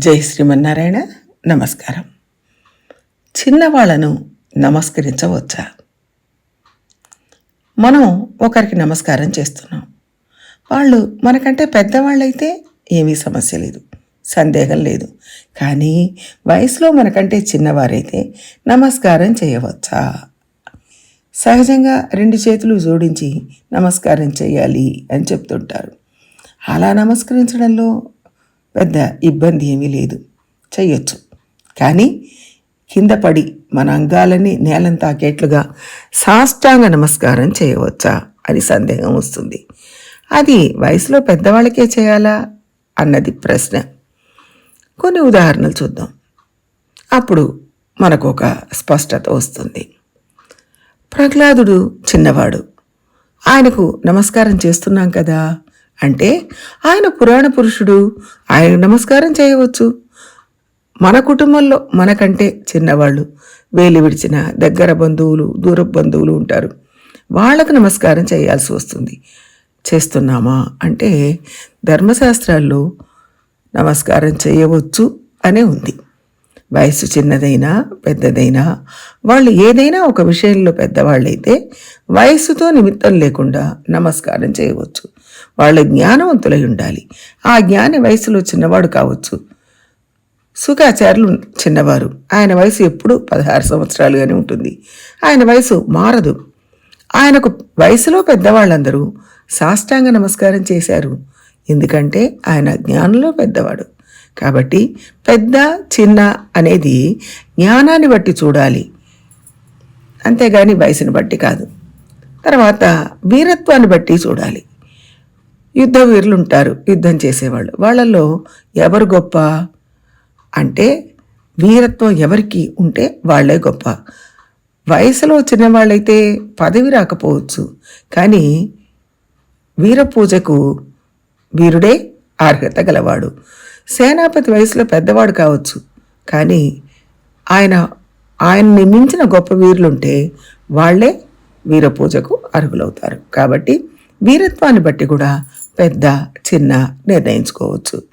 జై శ్రీమన్నారాయణ. నమస్కారం. చిన్నవాళ్ళను నమస్కరించవచ్చా? మనం ఒకరికి నమస్కారం చేస్తున్నాం. వాళ్ళు మనకంటే పెద్దవాళ్ళైతే ఏమీ సమస్య లేదు సందేహం లేదు. కానీ వయసులో మనకంటే చిన్నవారైతే నమస్కారం చేయవచ్చా? సహజంగా రెండు చేతులు జోడించి నమస్కారం చేయాలి అని చెప్తుంటారు. అలా నమస్కరించడంలో పెద్ద ఇబ్బంది ఏమీ లేదు. చెయ్యొచ్చు. కానీ కింద పడి మన అంగాలని నేలను తాకేట్లుగా సాష్టాంగ నమస్కారం చేయవచ్చా అని సందేహం వస్తుంది. అది వయసులో పెద్దవాళ్ళకే చేయాలా? అన్నది ప్రశ్న. కొన్ని ఉదాహరణలు చూద్దాం. అప్పుడు మనకు ఒక స్పష్టత వస్తుంది. ప్రహ్లాదుడు చిన్నవాడు. ఆయనకు నమస్కారం చేస్తున్నాం కదా? అంటే ఆయన పురాణ పురుషుడు. ఆయన నమస్కారం చేయవచ్చు. మన కుటుంబంలో మనకంటే చిన్నవాళ్ళు. వేలు విడిచిన దగ్గర బంధువులు దూర బంధువులు ఉంటారు. వాళ్ళకు నమస్కారం చేయాల్సి వస్తుంది. చేస్తున్నామా? అంటే ధర్మశాస్త్రాల్లో నమస్కారం చేయవచ్చు అనే ఉంది. వయసు చిన్నదైనా పెద్దదైనా వాళ్ళు ఏదైనా ఒక విషయంలో పెద్దవాళ్ళైతే వయసుతో నిమిత్తం లేకుండా నమస్కారం చేయవచ్చు. వాళ్ళు జ్ఞానవంతులై ఉండాలి. ఆ జ్ఞాని వయసులో చిన్నవాడు కావచ్చు. సుఖాచారులు చిన్నవారు. ఆయన వయసు ఎప్పుడు పదహారు సంవత్సరాలుగానే ఉంటుంది. ఆయన వయసు మారదు. ఆయనకు వయసులో పెద్దవాళ్ళందరూ సాష్టాంగ నమస్కారం చేశారు. ఎందుకంటే ఆయన జ్ఞానంలో పెద్దవాడు. కాబట్టి పెద్ద చిన్న అనేది జ్ఞానాన్ని బట్టి చూడాలి. అంతేగాని వయసుని బట్టి కాదు. తర్వాత వీరత్వాన్ని బట్టి చూడాలి. యుద్ధ వీరులుంటారు యుద్ధం చేసేవాళ్ళు. వాళ్ళల్లో ఎవరు గొప్ప అంటే వీరత్వం ఎవరికి ఉంటే వాళ్ళే గొప్ప. వయసులో చిన్నవాళ్ళైతే పదవి రాకపోవచ్చు కానీ వీరపూజకు వీరుడే అర్హత గలవాడు. సేనాపతి వయసులో పెద్దవాడు కావచ్చు కానీ ఆయన ఆయన్ని మించిన గొప్ప వీరులుంటే వాళ్ళే వీరపూజకు అర్హులవుతారు. కాబట్టి వీరత్వాన్ని బట్టి కూడా పెద్ద చిన్న నిర్ణయించుకోవచ్చు